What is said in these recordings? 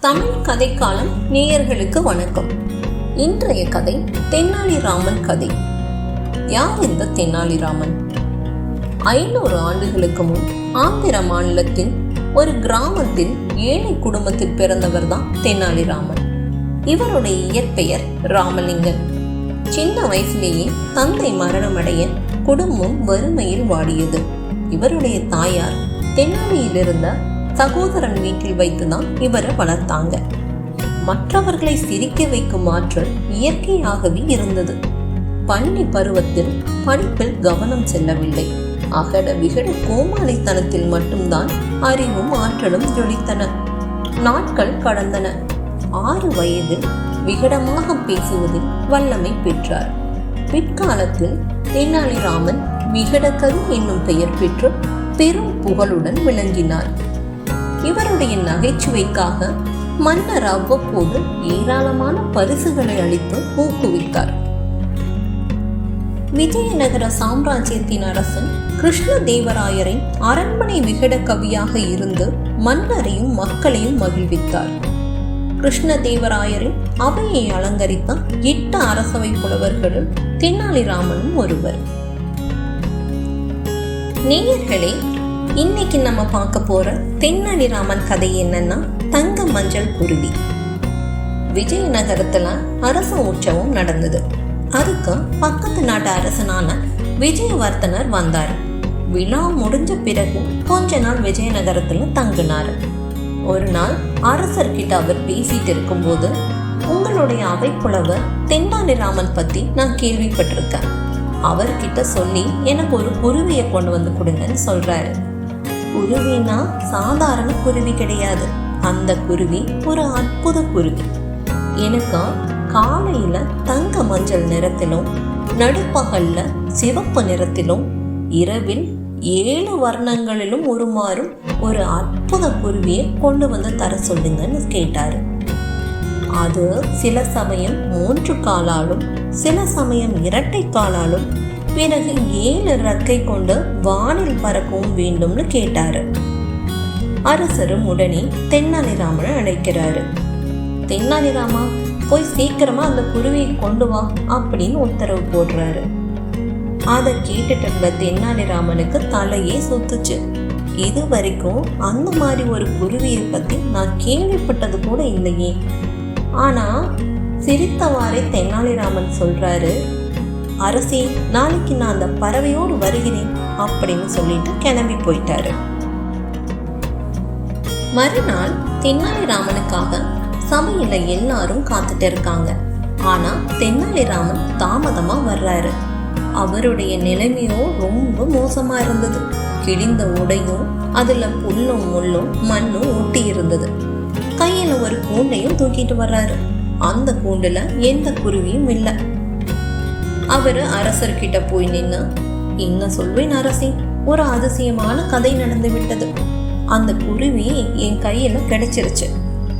தமிழ் கதைக்காலம் நேயர்களுக்கு வணக்கம். இன்றைய கதை தென்னாலிராமன் கதை. யார் இந்த தென்னாலிராமன்? ஐநூறு ஆண்டுகளுக்கு முன் ஆந்திர மாநிலத்தின் ஒரு கிராமத்தில் ஏழை குடும்பத்தில் பிறந்தவர் தான் தென்னாலிராமன். இவருடைய இயற்பெயர் ராமலிங்கன் சின்ன வயசிலேயே தந்தை மரணமடைய குடும்பம் வறுமையில் வாடியது. இவருடைய தாயார் தென்னாலியில் இருந்த சகோதரன் வீட்டில் வைத்துதான் இவரை வளர்த்தாங்க. மற்றவர்களை சிரிக்க வைக்கும் ஆற்றல் இயற்கையாகவே இருந்தது. பள்ளி பருவத்தில் படிப்பில் கவனம் செல்லவில்லை. அகட விகட கோமாளித்தனத்தில் மட்டும்தான் அறிவும் ஆற்றலும் ஜொலித்தன. நாட்கள் கடந்தன. ஆறு வயதில் விகடமாக பேசுவதில் வல்லமை பெற்றார். பிற்காலத்தில் தெனாலிராமன் விகடகரு என்னும் பெயர் பெற்று பெரும் புகழுடன் விளங்கினார். இவருடைய நகைச்சுவைக்காக மன்னர் அவ்வப்போது ஏராளமான பரிசுகளை அளித்து ஊக்குவித்தார். விஜயநகர சாம்ராஜ்யத்தின் அரசன் கிருஷ்ண தேவராயரின் அரண்மனை விகட கவியாக இருந்து மன்னரையும் மக்களையும் மகிழ்வித்தார். கிருஷ்ண தேவராயரின் அவையை அலங்கரித்த எட்டு அரசவை புலவர்களும் தென்னாலிராமனும் ஒருவர். நேயர்களே இன்னைக்கு நம்ம பார்க்க போற தென்னணிராமன் கதை என்னன்னா தங்க மஞ்சள் குருவி. விஜயநகரத்துல அரச உற்சவம் நடந்தது. அதுக்கு பக்கத்து நாட்டு அரசனான விஜயவர்த்தனர் வந்தார். விழா முடிஞ்ச பிறகு கொஞ்ச நாள் விஜயநகரத்துல தங்கினார். ஒரு நாள் அரசர்கிட்ட அவர் பேசிட்டு இருக்கும்போது உங்களுடைய அவைப்புலவர் தென்னாலிராமன் பத்தி நான் கேள்விப்பட்டிருக்கேன். அவர்கிட்ட சொல்லி எனக்கு ஒரு குருவியை கொண்டு வந்து கொடுங்கன்னு சொல்றாரு. குருவினா சாதாரண குருவி கிடையாது. அந்த குருவி ஒரு அற்புத குருவி. எனக்கு காலையில தங்க மஞ்சள் நிறத்திலும் நடுப்பகல்ல சிவப்பு நிறத்திலும் இரவில் ஏழு வர்ணங்களிலும் உருமாறும் ஒரு அற்புத குருவியை கொண்டு வந்து தர சொல்லுங்கன்னு கேட்டாரு. அது சில சமயம் மூன்று காலாலும் சில சமயம் இரட்டை காலாலும் பிறகு ஏழு ரக்கை கொண்டு வானில் பறக்கவும் வேண்டும்னு கேட்டாரு. அரசரும் உடனே தென்னாலிராமனை அழைக்கிறாரு. தென்னாலிராமா போய் சீக்கிரமா அந்த குருவியை கொண்டு வா அப்படின்னு உத்தரவு போடுறாரு. அதை கேட்டுட்டு இருந்த தென்னாலிராமனுக்கு தலையே சுத்துச்சு. இது வரைக்கும் அந்த மாதிரி ஒரு குருவியை பத்தி நான் கேள்விப்பட்டது கூட இல்லையே. ஆனா சிரித்தவாறே தென்னாலிராமன் சொல்றாரு அரசி நாளைக்கு நான் அந்த பறவையோடு வருகிறேன் அப்படின்னு சொல்லிட்டு கிளம்பி போயிட்டாரு. மறுநாள் தென்னாலிராமனுக்காக சமையல எல்லாரும் காத்துட்டு இருக்காங்க. ஆனா தென்னாலிராமன் தாமதமா வர்றாரு. அவருடைய நிலைமையோ ரொம்ப மோசமா இருந்தது. கிழிந்த உடையும் அதுல புல்லும் முள்ளும் மண்ணும் ஒட்டி இருந்தது. கையில ஒரு கூண்டையும் தூக்கிட்டு வர்றாரு. அந்த கூண்டுல எந்த குருவியும் இல்லை. அவர் அரசர்கிட்ட போய் நின்னு என்ன சொல்வேன் அரசி? ஒரு அதிசயமான கதை நடந்து விட்டது. அந்த குருவி என் கையில கிடைச்சிருச்சு.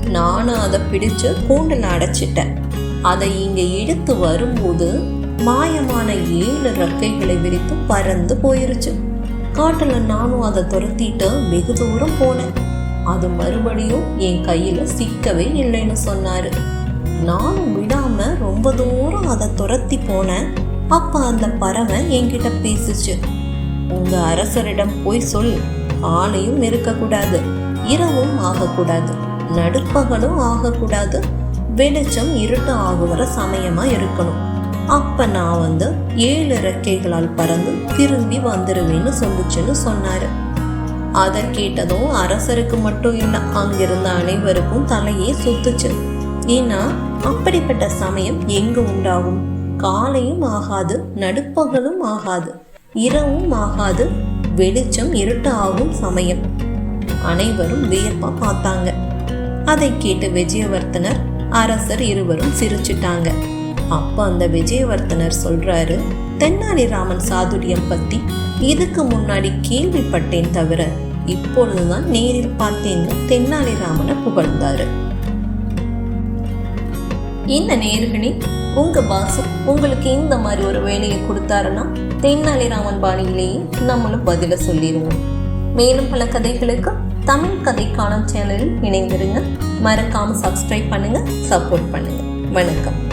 நானும் அதை பிடிச்சு கூண்டில் அடைச்சிட்டேன். அதை இங்க எடுத்து வரும்போது மாயமான ஏழு ரக்கைகளை விரித்து பறந்து போயிருச்சு. காட்டுல நானும் அதை துரத்திட்டு வெகு தூரம் போனேன். அது மறுபடியும் என் கையில சிக்கவே இல்லைன்னு சொன்னாரு. நானும் விடாம ரொம்ப தூரம் அதை துரத்தி போனேன் அப்போ அந்த பறவை என்கிட்ட பேசுச்சு. உங்க அரசரிடம் போய் சொல். ஆளையும் இருக்கக்கூடாது இரவும் ஆகக்கூடாது நடுப்பகலும் ஆகக்கூடாது வெளிச்சம் இருட்டு ஆகுவர சமயமா இருக்கணும். அப்ப நான் வந்து ஏழு இறக்கைகளால் பறந்து திரும்பி வந்துருவேன்னு சொல்லுச்சுன்னு சொன்னாரு. அதை கேட்டதும் அரசருக்கு மட்டும் இல்லை அங்கிருந்த அனைவருக்கும் தலையே சுத்துச்சு. ஏன்னா அப்படிப்பட்ட சமயம் எங்கு உண்டாகும்? காலையும் ஆகாது நடுப்பகலும் ஆகாது. இரவும் ஆகாது வெளிச்சம் இருட்டு ஆகும் சமயம். அனைவரும் வியப்பா பார்த்தாங்க. அதை கேட்டு விஜயவர்த்தனர் அரசர் இருவரும் சிரிச்சிட்டாங்க. அப்ப அந்த விஜயவர்த்தனர் சொல்றாரு தென்னாலிராமன் சாதுரியம் பத்தி இதுக்கு முன்னாடி கேள்விப்பட்டேன் தவிர இப்பொழுதுதான் நேரில் பார்த்தேன்னு தென்னாலிராமனை புகழ்ந்தாரு. இந்த நேர்களே உங்க பாசம் உங்களுக்கு இந்த மாதிரி ஒரு வேலையை கொடுத்தாருன்னா தென்னாலிராமன் பாணியிலேயே நம்மளும் பதில சொல்லிடுவோம் மேலும் பல கதைகளுக்கு தமிழ் கதை காணும் சேனலில் இணைந்திருங்க. மறக்காம சப்ஸ்கிரைப் பண்ணுங்க சப்போர்ட் பண்ணுங்க. வணக்கம்.